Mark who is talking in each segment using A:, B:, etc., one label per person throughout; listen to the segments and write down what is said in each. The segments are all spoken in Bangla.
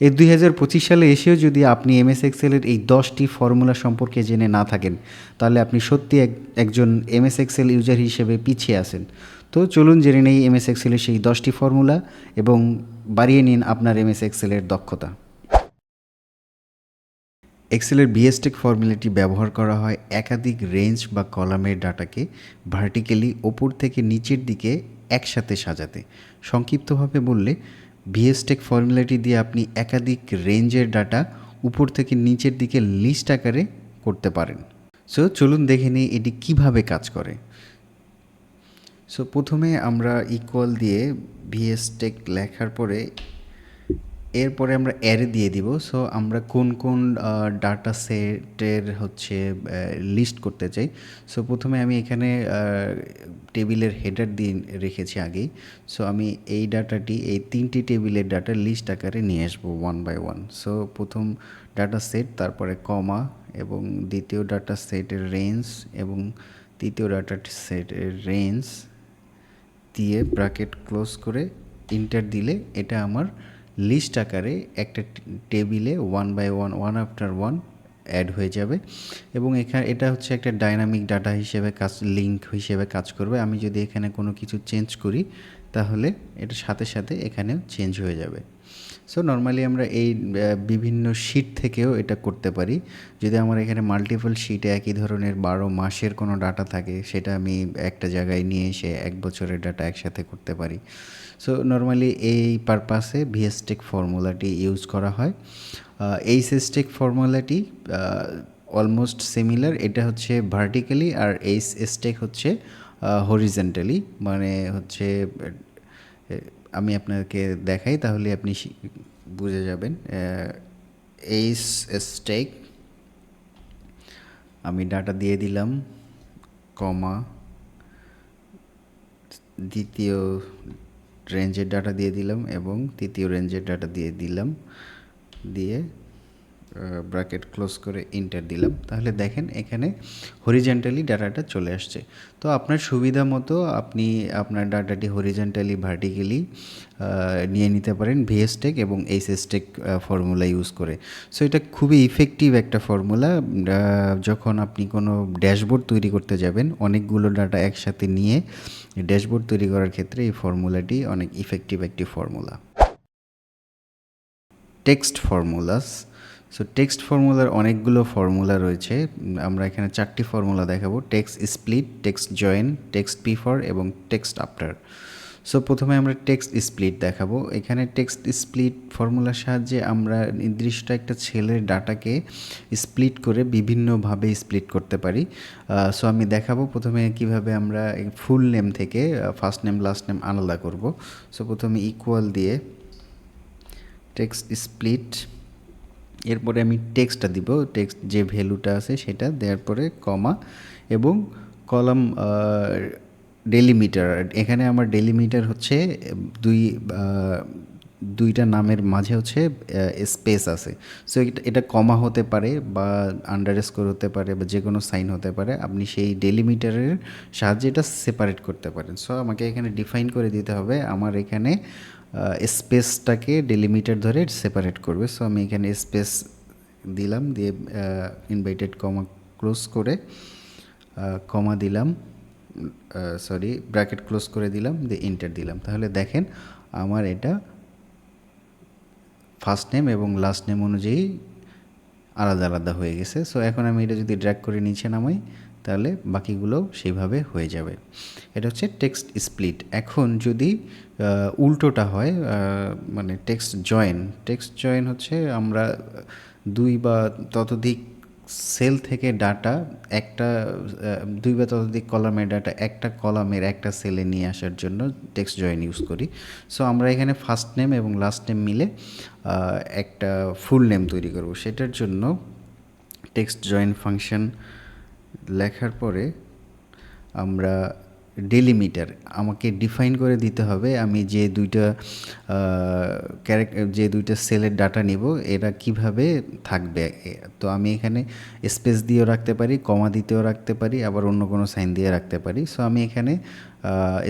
A: এই দুই হাজার পঁচিশ সালে এসেও যদি আপনি এমএস এক্সেলের এই দশটি ফর্মুলা সম্পর্কে জেনে না থাকেন, তাহলে আপনি সত্যি এক, একজন এমএস এক্সেল ইউজার হিসেবে পিছিয়ে আছেন। তো চলুন জেনে নেই এমএস এক্সেলের সেই দশটি ফর্মুলা এবং বাড়িয়ে নিন আপনার এমএস এক্সেলের দক্ষতা। এক্সেলের বিএসটেক ফর্মুলাটি ব্যবহার করা হয় একাধিক রেঞ্জ বা কলামের ডাটাকে ভার্টিক্যালি ওপর থেকে নিচের দিকে একসাথে সাজাতে। সংক্ষিপ্তভাবে বললে বিএসটেক ফর্মুলাটি দিয়ে আপনি একাধিক রেঞ্জের ডাটা উপর থেকে নিচের দিকে লিস্ট আকারে করতে পারেন। সো চলুন দেখে নিই এটি কীভাবে কাজ করে। সো প্রথমে আমরা ইকুয়াল দিয়ে ভিএসটেক লেখার পরে এরপরে আমরা অ্যারে দিয়ে দিব। সো আমরা কোন কোন ডাটা সেটের হচ্ছে লিস্ট করতে চাই। সো প্রথমে আমি এখানে টেবিলের হেডার দিয়ে রেখেছি আগেই। সো আমি এই ডাটাটি এই তিনটি টেবিলের ডাটা লিস্ট আকারে নিয়ে আসব ওয়ান বাই ওয়ান সো প্রথম ডাটা সেট তারপরে কমা এবং দ্বিতীয় ডাটা সেটের রেঞ্জ এবং তৃতীয় ডাটা সেটের রেঞ্জ দিয়ে ব্র্যাকেট ক্লোজ করে ইন্টার দিলে এটা আমার লিস্ট আকারে একটা টেবিলে one by one one after one add হয়ে যাবে এবং এখানে এটা হচ্ছে একটা ডাইনামিক ডাটা হিসেবে কাজ লিঙ্ক হিসেবে কাজ করবে। আমি যদি এখানে কোনো কিছু চেঞ্জ করি, তাহলে এটা সাথে সাথে এখানেও চেঞ্জ হয়ে যাবে। সো নর্মালি আমরা এই বিভিন্ন শিট থেকেও এটা করতে পারি। যদি আমার এখানে মাল্টিপল শিটে একই ধরনের বারো মাসের কোনো ডাটা থাকে, সেটা আমি একটা জায়গায় নিয়ে এসে এক বছরের ডাটা একসাথে করতে পারি। সো নর্মালি এই পারপাসে ভিএসটেক ফর্মুলাটি ইউজ করা হয়। এই সিস্টেক ফর্মুলাটি অলমোস্ট সিমিলার এটা হচ্ছে ভার্টিক্যালি আর এই স্টেক হচ্ছে হরিজেন্টালি মানে হচ্ছে আমি আপনাকে দেখাই, তাহলে আপনি বুঝে যাবেন। এই স্টেক আমি ডাটা দিয়ে দিলাম, কমা, দ্বিতীয় রেঞ্জের ডাটা দিয়ে দিলাম এবং তৃতীয় রেঞ্জের ডাটা দিয়ে দিলাম, দিয়ে ব্র্যাকেট ক্লোজ করে ইন্টার দিলাম। তাহলে দেখেন এখানে হরিজেন্টালি ডাটাটা চলে আসছে। তো আপনার সুবিধা মতো আপনি আপনার ডাটাটি হরিজেন্টালি ভার্টিক্যালি নিয়ে নিতে পারেন ভিএসটেক এবং এইচএসটেক ফর্মুলা ইউজ করে। সো এটা খুবই ইফেক্টিভ একটা ফর্মুলা যখন আপনি কোনো ড্যাশবোর্ড তৈরি করতে যাবেন, অনেকগুলো ডাটা একসাথে নিয়ে ড্যাশবোর্ড তৈরি করার ক্ষেত্রে এই ফর্মুলাটি অনেক ইফেক্টিভ একটি formula text formulas so text ফর্মুলার অনেকগুলো ফর্মুলা রয়েছে। আমরা এখানে চারটি ফর্মুলা দেখাবো। Text split text join text before এবং টেক্সট আফটার সো প্রথমে আমরা টেক্সট স্প্লিট দেখাবো। এখানে টেক্সট স্প্লিট ফর্মুলার সাহায্যে আমরা নির্দিষ্ট একটা ছেলের ডাটাকে স্প্লিট করে বিভিন্নভাবে স্প্লিট করতে পারি। সো আমি দেখাবো প্রথমে কীভাবে আমরা ফুল নেম থেকে ফার্স্ট নেম লাস্ট নেম আলাদা করব। সো প্রথমে ইকুয়াল দিয়ে টেক্সট স্প্লিট এরপরে আমি টেক্সটটা দিব, টেক্সট যে ভ্যালুটা আছে সেটা দেওয়ার পরে কমা এবং কলাম ডেলিমিটার। এখানে আমার ডেলিমিটার হচ্ছে, দুই দুইটা নামের মাঝে হচ্ছে স্পেস আছে। সো এটা কমা হতে পারে বা আন্ডার স্কোর হতে পারে বা যে কোনো সাইন হতে পারে, আপনি সেই ডেলিমিটারের সাহায্যে এটা সেপারেট করতে পারেন। সো আমাকে এখানে ডিফাইন করে দিতে হবে, আমার এখানে স্পেসটাকে ডেলিমিটার ধরে সেপারেট করবে। সো আমি এখানে স্পেস দিলাম, দিয়ে ইনভাইটেড কমা ক্লোজ করে কমা দিলাম সরি ব্র্যাকেট ক্লোজ করে দিলাম, দিয়ে ইন্টার দিলাম। তাহলে দেখেন আমার এটা ফার্স্ট নেম এবং লাস্ট নেম অনুযায়ী আলাদা আলাদা হয়ে গেছে। সো এখন আমি এটা যদি ড্র্যাক করে নিচে নামাই তাহলে বাকিগুলোও সেইভাবে হয়ে যাবে। এটা হচ্ছে টেক্সট স্প্লিট এখন যদি উল্টোটা হয় মানে টেক্সট জয়েন টেক্সট জয়েন হচ্ছে আমরা দুই বা ততোধিক সেল থেকে ডাটা একটা দুই বা ততোধিক কলামের ডাটা একটা কলামের একটা সেলে নিয়ে আসার জন্য টেক্সট জয়েন ইউজ করি। সো আমরা এখানে ফার্স্ট নেম এবং লাস্ট নেম মিলে একটা ফুল নেম তৈরি করব। সেটার জন্য টেক্সট জয়েন ফাংশন লেখার পরে আমরা ডেলিমিটার, আমাকে ডিফাইন করে দিতে হবে আমি যে দুইটা ক্যারেক যে দুইটা সেলের ডাটা নিব, এরা কীভাবে থাকবে? তো আমি এখানে স্পেস দিয়েও রাখতে পারি কমা দিতেও রাখতে পারি, আবার অন্য কোনো সাইন দিয়ে রাখতে পারি। সো আমি এখানে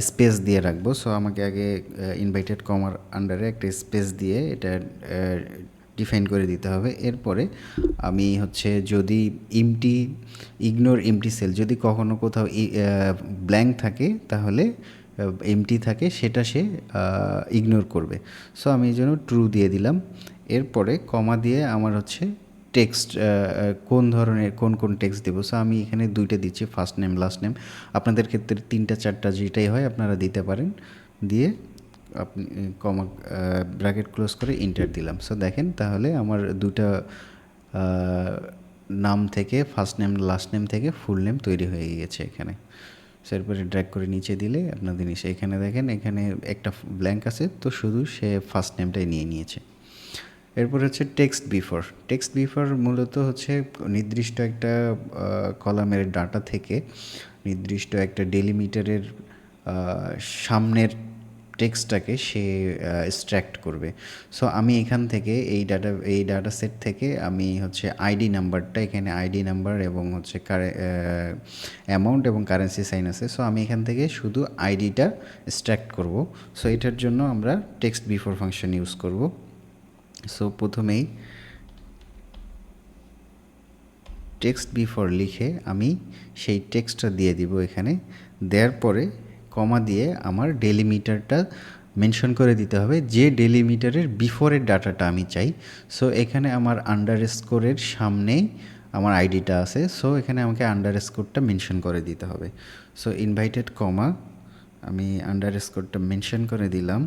A: স্পেস দিয়ে রাখব। সো আমাকে আগে ইনভাইটেড কমার আন্ডারে একটা স্পেস দিয়ে এটা ডিফাইন করে দিতে হবে। এরপরে আমি হচ্ছে যদি ইমটি ইগনোর এমটি সেল যদি কখনো কোথাও ব্ল্যাঙ্ক থাকে, তাহলে এমটি থাকে, সেটা সে ইগনোর করবে। সো আমি এই জন্য ট্রু দিয়ে দিলাম। এরপরে কমা দিয়ে আমার হচ্ছে টেক্সট কোন ধরনের, কোন কোন টেক্সট দেবো। সো আমি এখানে দুইটা দিচ্ছি ফার্স্ট নেম লাস্ট নেম আপনাদের ক্ষেত্রে তিনটা, চারটা যেটাই হয়, আপনারা দিতে পারেন। দিয়ে আপনি কমা ব্র্যাকেট ক্লোজ করে ইন্টার দিলাম। সো দেখেন তাহলে আমার দুটা নাম থেকে ফার্স্ট নেম লাস্ট নেম থেকে ফুল নেম তৈরি হয়ে গিয়েছে এখানে। এরপরে ড্র্যাগ করে নিচে দিলে আপনাদের নিচে এখানে দেখেন, এখানে একটা ব্ল্যাঙ্ক আছে, তো শুধু সে ফার্স্ট নেমটাই নিয়ে নিয়েছে। এরপর হচ্ছে টেক্সট বিফোর টেক্সট বিফোর মূলত হচ্ছে নির্দিষ্ট একটা কলামের ডাটা থেকে নির্দিষ্ট একটা ডেলিমিটারের সামনের টেক্সটটাকে সে স্ট্র্যাক্ট করবে। সো আমি এখান থেকে এই ডাটা এই ডাটা সেট থেকে আমি হচ্ছে আইডি নাম্বারটা এখানে আইডি নাম্বার এবং হচ্ছে অ্যামাউন্ট এবং কারেন্সি সাইন আছে। সো আমি এখান থেকে শুধু আইডিটা স্ট্র্যাক্ট করব। সো এটার জন্য আমরা টেক্সট বিফোর ফাংশন ইউজ করব। সো প্রথমেই টেক্সট বিফোর লিখে আমি সেই টেক্সটটা দিয়ে দিব এখানে। দেওয়ার পরে কমা দিয়ে আমার ডেলিমিটারটা মেনশন করে দিতে হবে। যে ডেলিমিটারের বিফোরের ডাটাটা আমি চাই সো এখানে আমার আন্ডার স্কোরের সামনেই আমার আইডিটা আছে সো এখানে আমাকে আন্ডার স্কোরটা মেনশন করে দিতে হবে। সো ইনভাইটেড কমা, আমি আন্ডার স্কোরটা মেনশন করে দিলাম,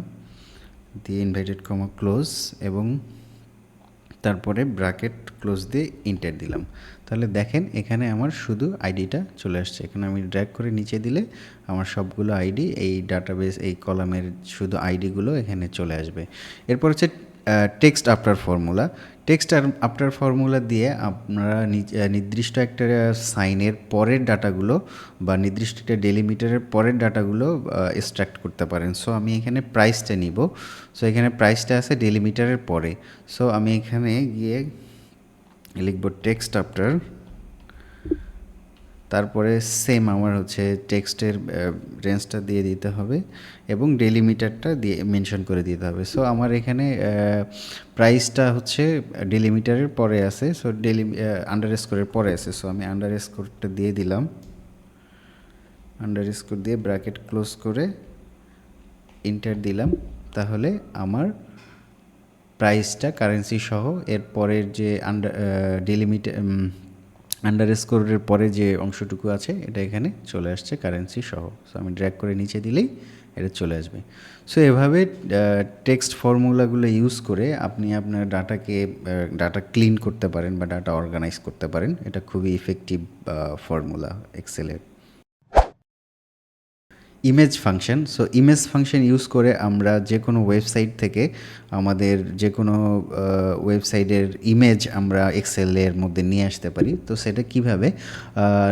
A: দিয়ে ইনভাইটেড কমা ক্লোজ এবং তারপরে ব্র্যাকেট ক্লোজ দিয়ে ইন্টার দিলাম। তাহলে দেখেন এখানে আমার শুধু আইডিটা চলে আসছে। এখানে আমি ড্র্যাগ করে নিচে দিলে আমার সবগুলো আইডি, এই ডাটাবেস এই কলামের শুধু আইডিগুলো এখানে চলে আসবে। এরপর হচ্ছে text after formula text after formula দিয়ে আপনারা নির্দিষ্ট একটা সাইনের পরের ডাটাগুলো বা নির্দিষ্ট একটা ডেলিমিটারের পরের ডাটাগুলো এক্সট্রাক্ট করতে পারেন। সো আমি এখানে প্রাইসটা নিব। সো এখানে প্রাইসটা আছে ডেলিমিটারের পরে। সো আমি এখানে গিয়ে লিখব টেক্সট আফটার তারপরে সেম আমার হচ্ছে টেক্সটের রেঞ্জটা দিয়ে দিতে হবে এবং ডেলিমিটারটা দিয়ে মেনশন করে দিতে হবে। সো আমার এখানে প্রাইসটা হচ্ছে ডেলিমিটারের পরে আছে। সো ডেলি আন্ডার স্কোরের পরে আছে। সো আমি আন্ডার স্কোরটা দিয়ে দিলাম। আন্ডার স্কোর দিয়ে ব্র্যাকেট ক্লোজ করে ইন্টার দিলাম। তাহলে আমার প্রাইসটা কারেন্সি সহ এর পরের যে আন্ডার ডেলিমিটার আন্ডার স্কোরের পরে যে অংশটুকু আছে, এটা এখানে চলে আসছে কারেন্সি সহ সো আমি ড্র্যাগ করে নিচে দিলেই এটা চলে আসবে। সো এভাবে টেক্সট ফর্মুলাগুলো ইউজ করে আপনি আপনার ডাটাকে ডাটা ক্লিন করতে পারেন বা ডাটা অর্গানাইজ করতে পারেন। এটা খুবই effective formula এক্সেলের image function so image function use করে আমরা যে কোনো ওয়েবসাইট থেকে আমাদের যে কোনো ওয়েবসাইটের ইমেজ আমরা এক্সেলের মধ্যে নিয়ে আসতে পারি। তো সেটা কীভাবে?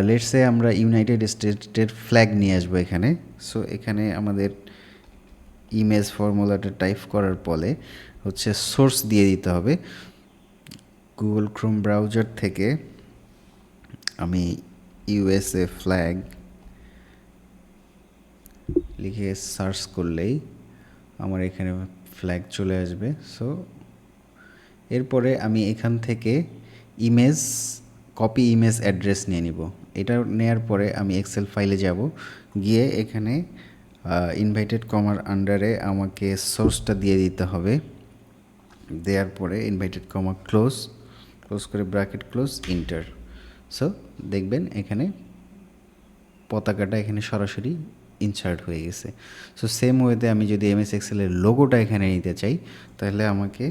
A: লেটসে আমরা ইউনাইটেড স্টেটের ফ্ল্যাগ নিয়ে আসব এখানে। সো এখানে আমাদের ইমেজ ফর্মুলাটা টাইপ করার পরে হচ্ছে সোর্স দিয়ে দিতে হবে। গুগল ক্রোম ব্রাউজার থেকে আমি ইউএসএ ফ্ল্যাগ লিখে সার্চ করলেই আমার এখানে ফ্ল্যাগ চলে আসবে। সো এরপরে আমি এখান থেকে ইমেজ কপি ইমেজ অ্যাড্রেস নিয়ে নিব। এটা নেয়ার পরে আমি এক্সেল ফাইলে যাব। গিয়ে এখানে ইনভাইটেড কমার আন্ডারে আমাকে সোর্সটা দিয়ে দিতে হবে। দেওয়ার পরে ইনভাইটেড কমা ক্লোজ ক্লোজ করে ব্র্যাকেট ক্লোজ ইন্টার সো দেখবেন এখানে পতাকাটা এখানে সরাসরি ইনসার্ট হয়ে গেছে। সো সেম ওয়েতে আমি যদি এমএস এক্সেলের লোগোটা এখানে নিতে চাই, তাহলে আমাকে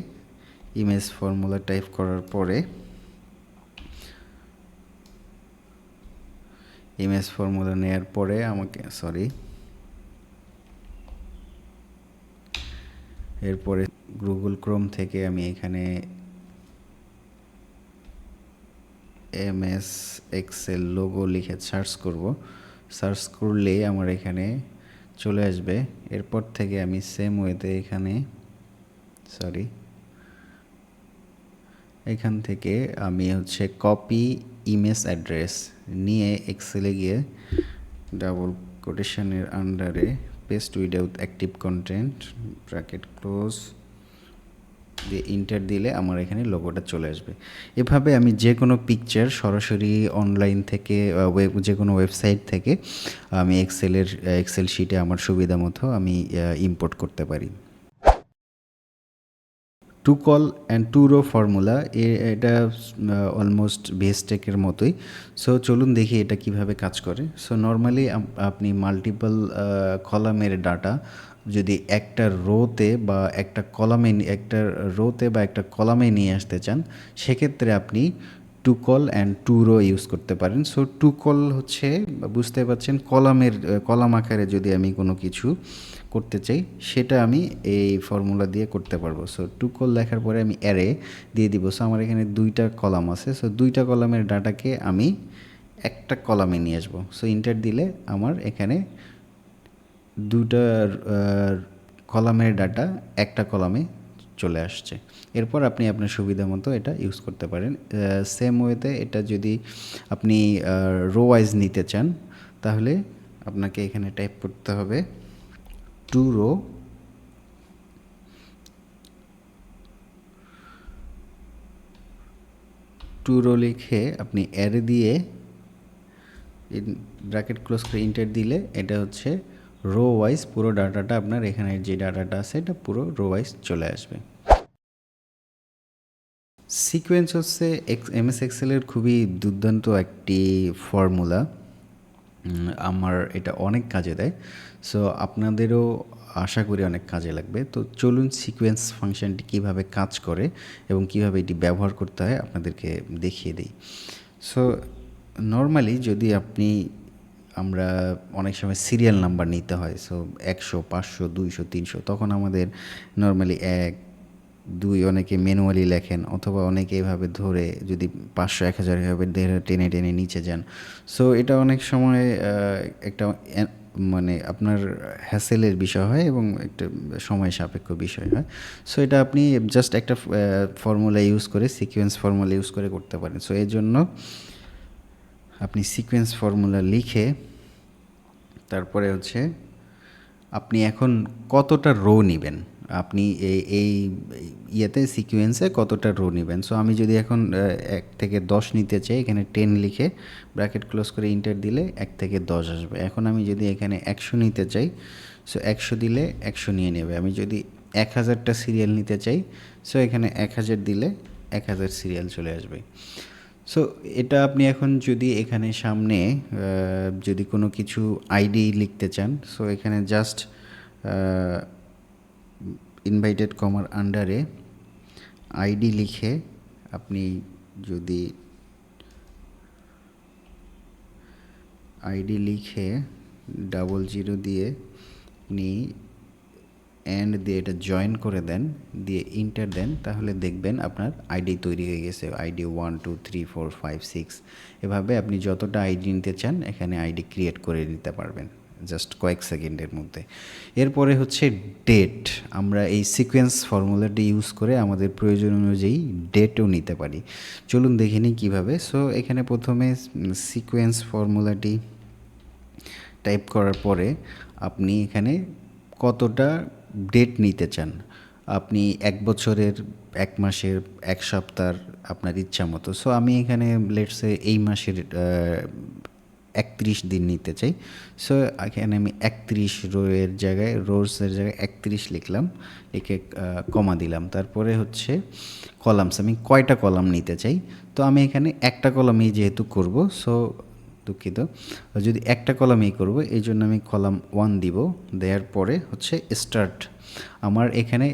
A: ইমেজ ফর্মুলা টাইপ করার পরে ইমেজ ফর্মুলা নেওয়ার পরে আমাকে সরি এরপরে গুগল ক্রোম থেকে আমি এখানে এমএস এক্সেল লোগো লিখে সার্চ করব। সার্চ করলে আমার এখানে চলে আসবে। এরপর থেকে আমি সেম ওয়েতে এখানে সরি এখান থেকে আমি হচ্ছে কপি ইমেজ অ্যাড্রেস নিয়ে এক্সেলে গিয়ে ডাবল কোটেশনের আন্ডারে paste without active content bracket close দিয়ে ইন্টার দিলে আমার এখানে লোগোটা চলে আসবে। এভাবে আমি যে কোনো পিকচার সরাসরি অনলাইন থেকে ওয়েব যে কোনো ওয়েবসাইট থেকে আমি এক্সেলের এক্সেল শিটে আমার সুবিধা মতো আমি ইম্পোর্ট করতে পারি। টু কল অ্যান্ড টু রো ফর্মুলা এটা অলমোস্ট বেসটেকের মতোই। সো চলুন দেখি এটা কীভাবে কাজ করে। সো নর্মালি আপনি মাল্টিপল কলামের ডাটা যদি একটা রোতে বা একটা কলামে একটা রোতে বা একটা কলামে নিয়ে আসতে চান, সেক্ষেত্রে আপনি টু কল অ্যান্ড টু রো ইউজ করতে পারেন। সো টু কল হচ্ছে, বুঝতে পারছেন, কলামের কলাম আকারে যদি আমি কোনো কিছু করতে চাই, সেটা আমি এই ফর্মুলা দিয়ে করতে পারব। সো টু কল লেখার পরে আমি অ্যারে দিয়ে দিব। সো আমার এখানে দুইটা কলাম আছে। সো দুইটা কলামের ডাটাকে আমি একটা কলামে নিয়ে আসব। সো ইন্টার দিলে আমার এখানে দুটা কলামের ডাটা একটা কলামে চলে আসছে। এরপর আপনি আপনার সুবিধা মতো এটা ইউজ করতে পারেন। সেম ওয়েতে এটা যদি আপনি রো ওয়াইজ নিতে চান, তাহলে আপনাকে এখানে টাইপ করতে হবে টু রো টু রো লিখে আপনি অ্যারে দিয়ে ব্র্যাকেট ক্লোজ করে ইন্টার দিলে এটা হচ্ছে রো ওয়াইজ পুরো ডাটাটা আপনার এখানে যে ডাটাটা আছে এটা পুরো রো ওয়াইজ চলে আসবে। সিকোয়েন্স হচ্ছে এক্স এম এস এক্সেলের খুবই দুর্দান্ত একটি ফর্মুলা আমার এটা অনেক কাজে দেয়। সো আপনাদেরও আশা করি অনেক কাজে লাগবে। তো চলুন সিকোয়েন্স ফাংশনটি কীভাবে কাজ করে এবং কীভাবে এটি ব্যবহার করতে হয় আপনাদেরকে দেখিয়ে দিই। সো নর্মালি যদি আপনি, আমরা অনেক সময় সিরিয়াল নাম্বার নিতে হয় সো একশো, পাঁচশো, দুইশো, তিনশো, তখন আমাদের নর্মালি এক দুই অনেকে ম্যানুয়ালি লেখেন অথবা অনেকে এভাবে ধরে যদি পাঁচশো, এক হাজার এভাবে টেনে টেনে নিচে যান। সো এটা অনেক সময় একটা মানে আপনার হ্যাসেলের বিষয় হয় এবং একটা সময় সাপেক্ষ বিষয় হয়। সো এটা আপনি জাস্ট একটা ফর্মুলা ইউজ করে সিকোয়েন্স ফর্মুলা ইউজ করে করতে পারেন। সো এর জন্য আপনি সিকোয়েন্স ফর্মুলা লিখে তারপরে হচ্ছে আপনি এখন কতটা রো নেবেন? আপনি এই এই ইয়েতে সিকুয়েন্সে কতটা রো নেবেন? সো আমি যদি এখন এক থেকে দশ নিতে চাই, এখানে টেন লিখে ব্র্যাকেট ক্লোজ করে ইন্টার দিলে এক থেকে দশ আসবে। এখন আমি যদি এখানে একশো নিতে চাই সো একশো দিলে একশো নিয়ে নেবে। আমি যদি এক হাজারটা সিরিয়াল নিতে চাই সো এখানে এক হাজার দিলে এক হাজার সিরিয়াল চলে আসবে। সো এটা আপনি এখন যদি এখানে সামনে যদি কোনো কিছু আইডি লিখতে চান সো এখানে জাস্ট ইনভাইটেড কমার আন্ডারে আইডি লিখে আপনি যদি আইডি লিখে ডাবল জিরো দিয়ে আপনি অ্যান্ড দিয়ে এটা জয়েন করে দেন, দিয়ে ইন্টার দেন, তাহলে দেখবেন আপনার আইডি তৈরি হয়ে গেছে। ID one two three four five six এভাবে আপনি যতটা আইডি নিতে চান, এখানে আইডি ক্রিয়েট করে নিতে পারবেন। জাস্ট কয়েক সেকেন্ডের মধ্যে। এরপরে হচ্ছে ডেট আমরা এই সিকোয়েন্স ফর্মুলাটি ইউজ করে আমাদের প্রয়োজন অনুযায়ী ডেটও নিতে পারি। চলুন দেখে নিই কীভাবে। সো এখানে প্রথমে সিকোয়েন্স ফর্মুলাটি টাইপ করার পরে আপনি এখানে কতটা ডেট নিতে চান। আপনি এক বছরের, এক মাসের, এক সপ্তাহ আপনার ইচ্ছা মতো। সো আমি এখানে লেটসে এই মাসের একত্রিশ দিন নিতে চাই। সো এখানে আমি একত্রিশ রোয়ের জায়গায় রোজের জায়গায় একত্রিশ লিখলাম, লিখে কমা দিলাম। তারপরে হচ্ছে কলামস আমি কয়টা কলাম নিতে চাই? তো আমি এখানে একটা কলামেই যেহেতু করব সো দুঃখিত। যদি একটা কলামেই করব, এই জন্য আমি কলাম ওয়ান দিব, দেওয়ার পরে হচ্ছে স্টার্ট আমার এখানে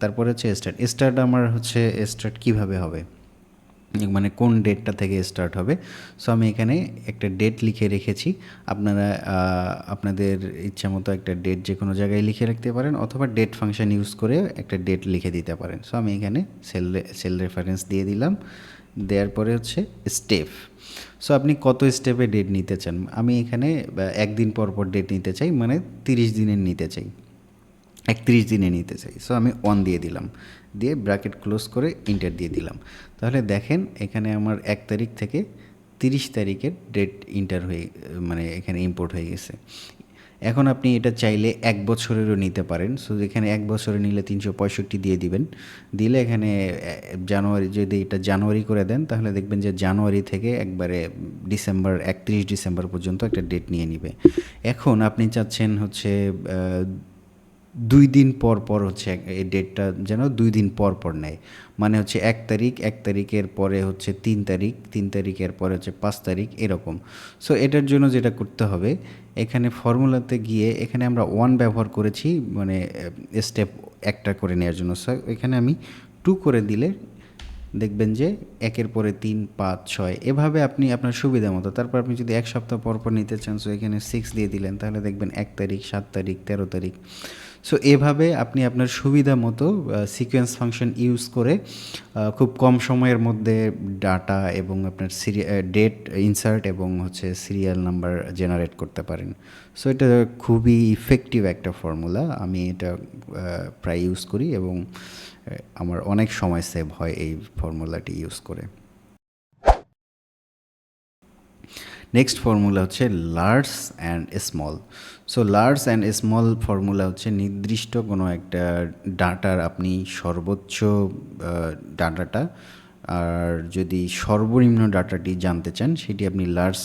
A: তারপরে হচ্ছে স্টার্ট স্টার্ট আমার হচ্ছে স্টার্ট কীভাবে হবে? মানে কোন ডেটটা থেকে স্টার্ট হবে? সো আমি এখানে একটা ডেট লিখে রেখেছি। আপনারা আপনাদের ইচ্ছা মতো একটা ডেট যে কোনো জায়গায় লিখে রাখতে পারেন অথবা ডেট ফাংশন ইউজ করে একটা ডেট লিখে দিতে পারেন। সো আমি এখানে সেল সেল রেফারেন্স দিয়ে দিলাম। দেওয়ার পরে হচ্ছে স্টেপ সো আপনি কত স্টেপে ডেট নিতে চান? আমি এখানে একদিন পর পর ডেট নিতে চাই মানে তিরিশ দিনের নিতে চাই। একত্রিশ দিনে নিতে চাই। সো আমি অন দিয়ে দিলাম। দিয়ে ব্র্যাকেট ক্লোজ করে ইন্টার দিয়ে দিলাম। তাহলে দেখেন এখানে আমার এক তারিখ থেকে তিরিশ তারিখের ডেট ইন্টার হয়ে মানে এখানে ইম্পোর্ট হয়ে গেছে। এখন আপনি এটা চাইলে এক বছরেরও নিতে পারেন। সো এখানে এক বছরে নিলে তিনশো পঁয়ষট্টি দিয়ে দিবেন। দিলে এখানে জানুয়ারি, যদি এটা জানুয়ারি করে দেন, তাহলে দেখবেন যে জানুয়ারি থেকে একবারে ডিসেম্বর, একত্রিশ ডিসেম্বর পর্যন্ত একটা ডেট নিয়ে নিবে। এখন আপনি চাচ্ছেন হচ্ছে দুই দিন পর পর হচ্ছে এই ডেটটা যেন দুই দিন পর পর নেয়। মানে হচ্ছে এক তারিখ, এক তারিখের পরে হচ্ছে তিন তারিখ, তিন তারিখের পরে হচ্ছে পাঁচ তারিখ, এরকম। সো এটার জন্য যেটা করতে হবে, এখানে ফর্মুলাতে গিয়ে এখানে আমরা ওয়ান ব্যবহার করেছি মানে স্টেপ একটা করে নেওয়ার জন্য। সো এখানে আমি টু করে দিলে দেখবেন যে একের পরে তিন, পাঁচ, ছয়, এভাবে আপনি আপনার সুবিধা মতো। তারপর আপনি যদি এক সপ্তাহ পর পর নিতে চান সো এখানে সিক্স দিয়ে দিলেন, তাহলে দেখবেন এক তারিখ, সাত তারিখ, তেরো তারিখ। সো এভাবে আপনি আপনার সুবিধা মতো সিকোয়েন্স ফাংশন ইউজ করে খুব কম সময়ের মধ্যে ডাটা এবং আপনার সিরি ডেট ইনসার্ট এবং হচ্ছে সিরিয়াল নাম্বার জেনারেট করতে পারেন। সো এটা খুবই ইফেক্টিভ একটা ফর্মুলা আমি এটা প্রায় ইউজ করি এবং আমার অনেক সময় সেভ হয় এই ফর্মুলাটি ইউজ করে। নেক্সট ফর্মুলা হচ্ছে large and small so large and small formula হচ্ছে নির্দিষ্ট কোনো একটা ডাটার আপনি সর্বোচ্চ ডাটাটা আর যদি সর্বনিম্ন ডাটাটি জানতে চান, সেটি আপনি লার্জ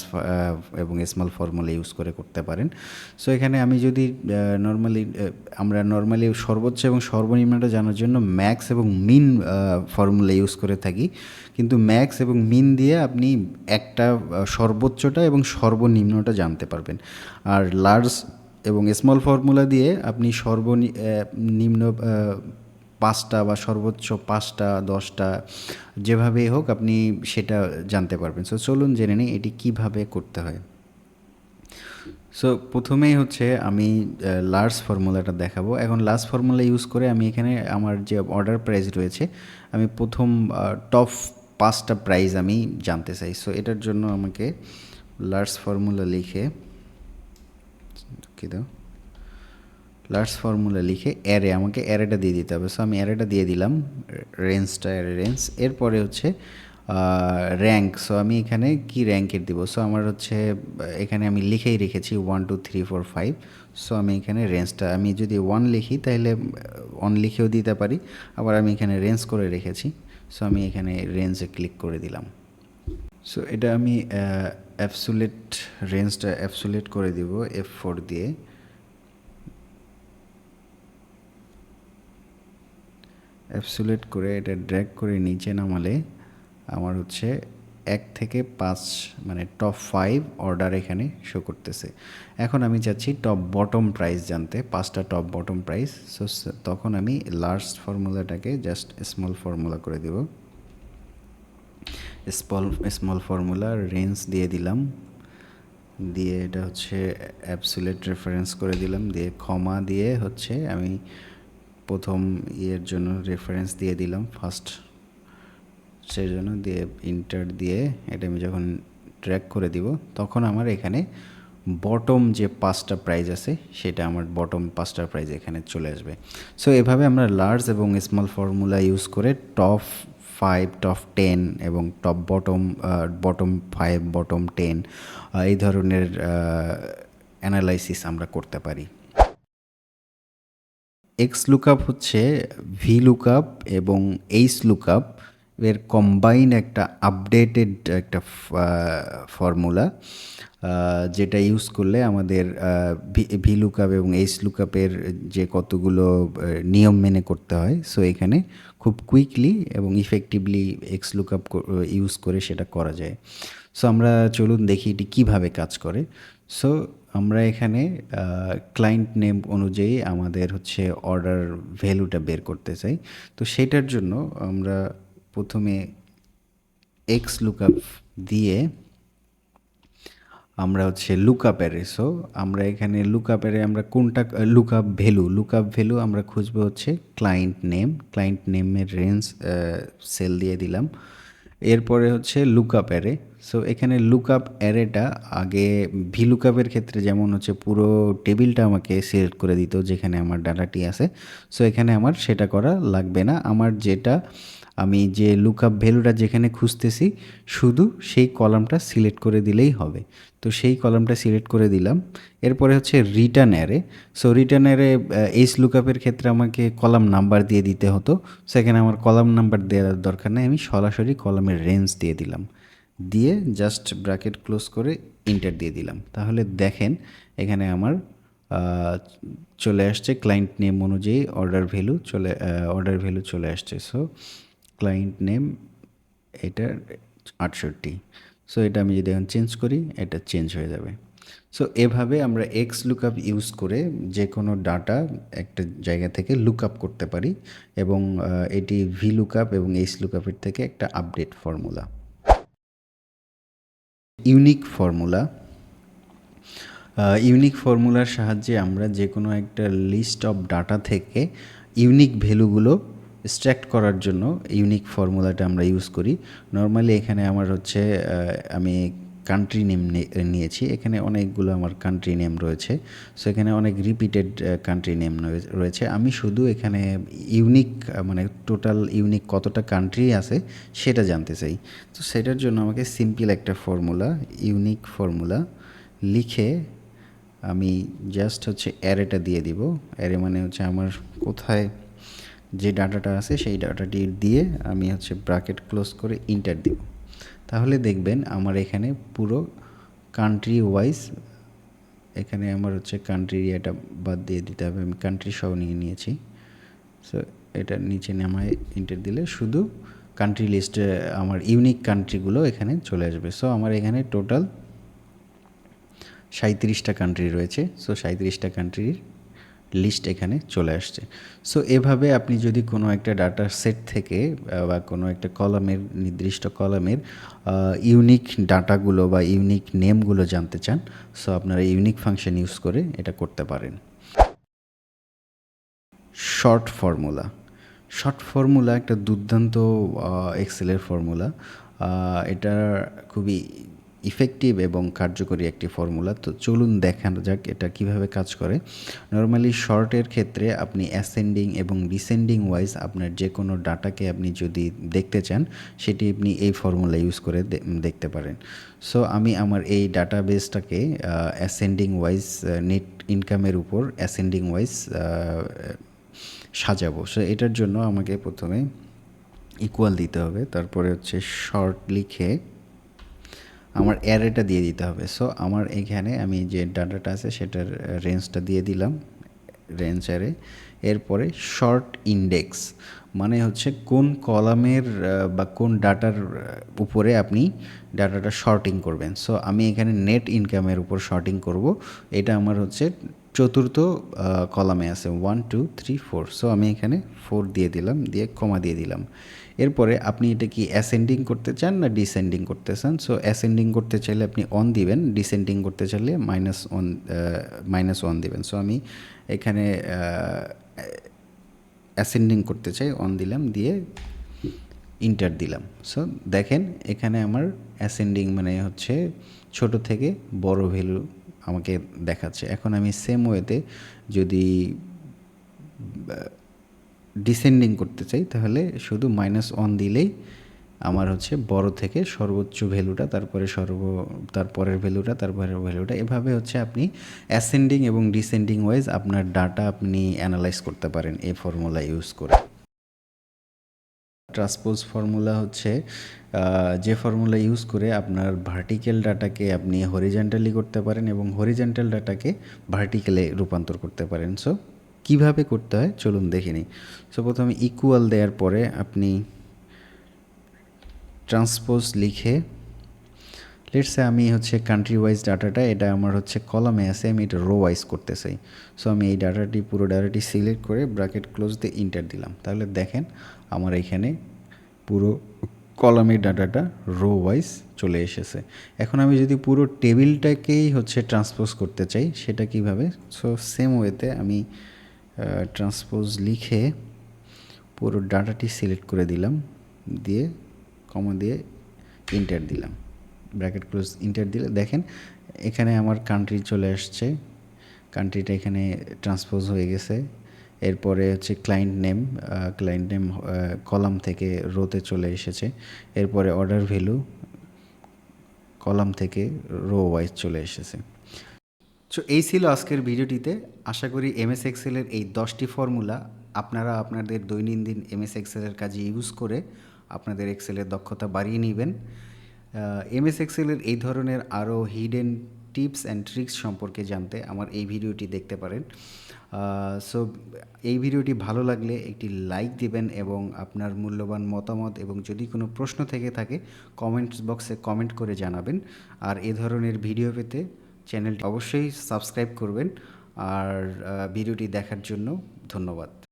A: এবং স্মল ফর্মুলা ইউজ করে করতে পারেন। সো এখানে আমি যদি নর্মালি আমরা নর্মালি সর্বোচ্চ এবং সর্বনিম্নটা জানার জন্য ম্যাক্স এবং মিন ফর্মুলা ইউজ করে থাকি। কিন্তু ম্যাক্স এবং মিন দিয়ে আপনি একটা সর্বোচ্চটা এবং সর্বনিম্নটা জানতে পারবেন। আর লার্জ এবং স্মল ফর্মুলা দিয়ে আপনি সর্বনিম্ন পাঁচটা বা সর্বোচ্চ পাঁচটা, দশটা যেভাবেই হোক আপনি সেটা জানতে পারবেন। সো চলুন জেনে নিই এটি কীভাবে করতে হয়। সো প্রথমেই হচ্ছে আমি লার্জ ফর্মুলাটা দেখাবো। এখন লার্জ ফর্মুলা ইউজ করে আমি এখানে আমার যে অর্ডার প্রাইস রয়েছে, আমি প্রথম টপ পাঁচটা প্রাইস আমি জানতে চাই। সো এটার জন্য আমাকে লার্জ ফর্মুলা লিখে দাও? লার্জ ফর্মুলা লিখে অ্যারে আমাকে অ্যারেটা দিয়ে দিতে হবে। সো আমি অ্যারেটা দিয়ে দিলাম রেঞ্জটা অ্যারে রেঞ্জ এরপরে হচ্ছে র্যাঙ্ক সো আমি এখানে কি র্যাঙ্কের দিব? সো আমার হচ্ছে, এখানে আমি লিখেই রেখেছি one two three four five so আমি এখানে রেঞ্জটা আমি যদি ওয়ান লিখি তাহলে ওয়ান লিখেও দিতে পারি। আবার আমি এখানে রেঞ্জ করে রেখেছি। সো আমি এখানে রেঞ্জে ক্লিক করে দিলাম। সো এটা আমি অ্যাবসুলেট রেঞ্জটা অ্যাবসুলেট করে দিব এফ ফোর দিয়ে। অ্যাবসুলেট করে এটা ড্র্যাগ করে নিচে নামালে আমার হচ্ছে এক থেকে পাঁচ মানে টপ ফাইভ অর্ডার এখানে শো করতেছে। এখন আমি চাচ্ছি টপ বটম প্রাইস জানতে, পাঁচটা টপ বটম প্রাইস সো তখন আমি লার্জ ফর্মুলাটাকে জাস্ট স্মল ফর্মুলা করে দেব। স্মল স্মল ফর্মুলা রেঞ্জ দিয়ে দিলাম। দিয়ে এটা হচ্ছে অ্যাবসুলেট রেফারেন্স করে দিলাম। দিয়ে ক্ষমা দিয়ে হচ্ছে আমি প্রথম ইয়ের জন্য রেফারেন্স দিয়ে দিলাম। ফার্স্ট সেই জন্য দিয়ে ইন্টার দিয়ে এটা আমি যখন ট্র্যাক করে দিব, তখন আমার এখানে বটম যে পাঁচটা প্রাইজ আছে, সেটা আমার বটম পাঁচটা প্রাইজ এখানে চলে আসবে। সো এভাবে আমরা লার্জ এবং স্মল ফর্মুলা ইউজ করে টপ ফাইভ টপ টেন এবং top bottom bottom five bottom ten এই ধরনের অ্যানালাইসিস আমরা করতে পারি। এক্স লুকআপ হচ্ছে ভি লুকআপ এবং এইচ লুকআপ এর কম্বাইন একটা আপডেটেড একটা ফর্মুলা যেটা ইউজ করলে আমাদের ভি লুকআপ এবং এইচ লুকআপের যে কতগুলো নিয়ম মেনে করতে হয়। সো এখানে খুব কুইকলি এবং ইফেক্টিভলি এক্স লুকআপ ইউজ করে সেটা করা যায়। সো আমরা চলুন দেখি এটি কীভাবে কাজ করে। সো আমরা এখানে ক্লায়েন্ট নেম অনুযায়ী আমাদের হচ্ছে অর্ডার ভ্যালুটা বের করতে চাই। তো সেটার জন্য আমরা প্রথমে এক্স লুকআপ দিয়ে আমরা হচ্ছে লুকআপের সো আমরা এখানে লুকআপের আমরা কোনটা লুকআপ ভ্যালু লুকআপ ভ্যালু আমরা খুঁজবো হচ্ছে ক্লায়েন্ট নেম ক্লায়েন্ট নেমের রেঞ্জ সেল দিয়ে দিলাম। এরপরে হচ্ছে লুকআপ অ্যারে সো এখানে লুকআপ অ্যারেটা আগে ভি লুকআপের ক্ষেত্রে যেমন হচ্ছে পুরো টেবিলটা আমাকে সিলেক্ট করে দিত যেখানে আমার ডাটাটি আছে। সো এখানে আমার সেটা করা লাগবে না। আমার যেটা আমি যে লুক আপ ভ্যালুটা যেখানে খুঁজতেছি, শুধু সেই কলামটা সিলেক্ট করে দিলেই হবে। তো সেই কলামটা সিলেক্ট করে দিলাম। এরপরে হচ্ছে return array so return array H লুকআপের ক্ষেত্রে আমাকে কলাম নাম্বার দিয়ে দিতে হতো। সেখানে আমার কলাম নাম্বার দেওয়ার দরকার নেই। আমি সরাসরি কলামের রেঞ্জ দিয়ে দিলাম। দিয়ে জাস্ট ব্র্যাকেট ক্লোজ করে ইন্টার দিয়ে দিলাম। তাহলে দেখেন, এখানে আমার চলে আসছে ক্লায়েন্ট নেম অনুযায়ী অর্ডার ভ্যালু চলে অর্ডার ভ্যালু চলে আসছে। সো ক্লায়েন্ট নেম এটা আটষট্টি। সো এটা আমি যদি এখন চেঞ্জ করি, এটা চেঞ্জ হয়ে যাবে। সো এভাবে আমরা এক্স লুকআপ ইউজ করে যে কোনো ডাটা একটা জায়গা থেকে লুকআপ করতে পারি এবং এটি ভি লুকআপ এবং এইচ লুকআপের থেকে একটা update formula unique formula unique ফর্মুলার সাহায্যে আমরা যে কোনো একটা লিস্ট অফ ডাটা থেকে ইউনিক ভ্যালুগুলো স্ট্র্যাক্ট করার জন্য ইউনিক ফর্মুলাটা আমরা ইউজ করি। নর্মালি এখানে আমার হচ্ছে আমি কান্ট্রি নেম নিয়েছি। এখানে অনেকগুলো আমার কান্ট্রি নেম রয়েছে। সো এখানে অনেক রিপিটেড কান্ট্রি নেম রয়েছে। আমি শুধু এখানে ইউনিক মানে টোটাল ইউনিক কতটা কান্ট্রি আছে সেটা জানতে চাই। তো সেটার জন্য আমাকে সিম্পল একটা ফর্মুলা ইউনিক ফর্মুলা লিখে আমি জাস্ট হচ্ছে অ্যারেটা দিয়ে দিব। অ্যারে মানে হচ্ছে আমার কোথায় যে ডাটাটা আছে সেই ডাটাটি দিয়ে আমি হচ্ছে ব্রাকেট ক্লোজ করে ইন্টার দিব। তাহলে দেখবেন আমার এখানে পুরো কান্ট্রি ওয়াইজ এখানে আমার হচ্ছে কান্ট্রি এরিয়াটা বাদ দিয়ে দিতে হবে। আমি কান্ট্রি সহ নিয়ে নিয়েছি। সো এটা নিচে নামায় ইন্টার দিলে শুধু কান্ট্রি লিস্টে আমার ইউনিক কান্ট্রিগুলো এখানে চলে আসবে। সো আমার এখানে টোটাল সাঁত্রিশটা কান্ট্রি রয়েছে। সো সাঁত্রিশটা কান্ট্রির লিস্ট এখানে চলে আসছে। সো এভাবে আপনি যদি কোনো একটা ডাটা সেট থেকে বা কোনো একটা কলামের, নির্দিষ্ট কলামের ইউনিক ডাটাগুলো বা ইউনিক নেমগুলো জানতে চান সো আপনারা ইউনিক ফাংশন ইউজ করে এটা করতে পারেন। শর্ট ফর্মুলা শর্ট ফর্মুলা একটা দুর্দান্ত এক্সেলের ফর্মুলা এটা খুবই ইফেক্টিভ এবং কার্যকরী একটি ফর্মুলা তো চলুন দেখানো যাক এটা কীভাবে কাজ করে। নর্মালি শর্টের ক্ষেত্রে আপনি অ্যাসেন্ডিং এবং ডিসেন্ডিং ওয়াইজ আপনার যে কোনো ডাটাকে আপনি যদি দেখতে চান, সেটি আপনি এই ফর্মুলা ইউজ করে দেখতে পারেন। সো আমি আমার এই ডাটাবেসটাকে অ্যাসেন্ডিং ওয়াইজ নেট ইনকামের উপর অ্যাসেন্ডিং ওয়াইজ সাজাবো। সো এটার জন্য আমাকে প্রথমে ইকুয়াল দিতে হবে। তারপরে হচ্ছে শর্ট লিখে আমার অ্যারেটা দিয়ে দিতে হবে। সো আমার এখানে আমি যে ডাটাটা আছে সেটার রেঞ্জটা দিয়ে দিলাম রেঞ্জ অ্যারে এরপরে শর্ট ইন্ডেক্স মানে হচ্ছে কোন কলামের বা কোন ডাটার উপরে আপনি ডাটাটা শর্টিং করবেন। সো আমি এখানে নেট ইনকামের উপর শর্টিং করব। এটা আমার হচ্ছে চতুর্থ কলামে আছে। One two three four so আমি এখানে ফোর দিয়ে দিলাম, দিয়ে কমা দিয়ে দিলাম। এরপরে আপনি এটা কি অ্যাসেন্ডিং করতে চান না ডিসেন্ডিং করতে চান? সো অ্যাসেন্ডিং করতে চাইলে আপনি অন দিবেন ডিসেন্ডিং করতে চাইলে মাইনাস ওয়ান মাইনাস ওয়ান দিবেন। সো আমি এখানে অ্যাসেন্ডিং করতে চাই অন দিলাম, দিয়ে ইন্টার দিলাম। সো দেখেন এখানে আমার অ্যাসেন্ডিং মানে হচ্ছে ছোট থেকে বড় ভ্যালু আমাকে দেখাচ্ছে। এখন আমি সেম ওয়েতে যদি ডিসেন্ডিং করতে চাই, তাহলে শুধু মাইনাস অন দিলেই আমার হচ্ছে বড় থেকে সর্বোচ্চ ভ্যালুটা তারপরে সর্ব, তারপরের ভ্যালুটা তারপরের ভ্যালুটা এভাবে হচ্ছে আপনি অ্যাসেন্ডিং এবং ডিসেন্ডিং ওয়াইজ আপনার ডাটা আপনি অ্যানালাইজ করতে পারেন এই ফর্মুলা ইউজ করে। ট্রান্সপোজ ফর্মুলা হচ্ছে যে ফর্মুলা ইউজ করে আপনার ভার্টিক্যাল ডাটাকে আপনি হরিজেন্টালি করতে পারেন এবং হরিজেন্টাল ডাটাকে ভার্টিক্যালে রূপান্তর করতে পারেন। সো কীভাবে করতে হয়, চলুন দেখে নিই। সো প্রথমে ইকুয়াল দেওয়ার পরে আপনি ট্রান্সপোজ লিখে লেটসে আমি হচ্ছে কান্ট্রি ওয়াইজ ডাটাটা, এটা আমার হচ্ছে কলামে আছে, আমি এটা রো ওয়াইজ করতে চাই। সো আমি এই ডাটাটি, পুরো ডাটাটি সিলেক্ট করে ব্র্যাকেট ক্লোজ দিয়ে ইন্টার দিলাম। তাহলে দেখেন আমার এখানে পুরো কলামের ডাটাটা রো ওয়াইজ চলে এসেছে। এখন আমি যদি পুরো টেবিলটাকেই হচ্ছে ট্রান্সপোজ করতে চাই, সেটা কীভাবে? সো সেম ওয়েতে আমি ট্রান্সপোজ লিখে পুরো ডাটাটি সিলেক্ট করে দিলাম, দিয়ে কমা দিয়ে ইন্টার দিলাম। ব্র্যাকেট ক্লোজ ইন্টার দিলে দেখেন এখানে আমার কান্ট্রি চলে আসছে। কান্ট্রিটা এখানে ট্রান্সপোজ হয়ে গেছে। এরপরে হচ্ছে client name client name column থেকে রোতে চলে এসেছে। এরপরে অর্ডার ভ্যালু কলাম থেকে রো ওয়াইজ চলে এসেছে। সো এই ছিল আজকের ভিডিওটিতে। আশা করি এমএস এক্সেলের এই দশটি ফর্মুলা আপনারা আপনাদের দৈনন্দিন এমএস এক্সেলের কাজে ইউজ করে আপনাদের এক্সেলের দক্ষতা বাড়িয়ে নেবেন। এমএস এক্সেলের এই ধরনের আরও হিডেন টিপস অ্যান্ড ট্রিক্স সম্পর্কে জানতে আমার এই ভিডিওটি দেখতে পারেন। সো এই ভিডিওটি ভালো লাগলে একটি লাইক দিবেন এবং আপনার মূল্যবান মতামত এবং যদি কোনো প্রশ্ন থেকে থাকে কমেন্টস বক্সে কমেন্ট করে জানাবেন। আর এ ধরনের ভিডিও পেতে চ্যানেলটি অবশ্যই সাবস্ক্রাইব করবেন। আর ভিডিওটি দেখার জন্য ধন্যবাদ।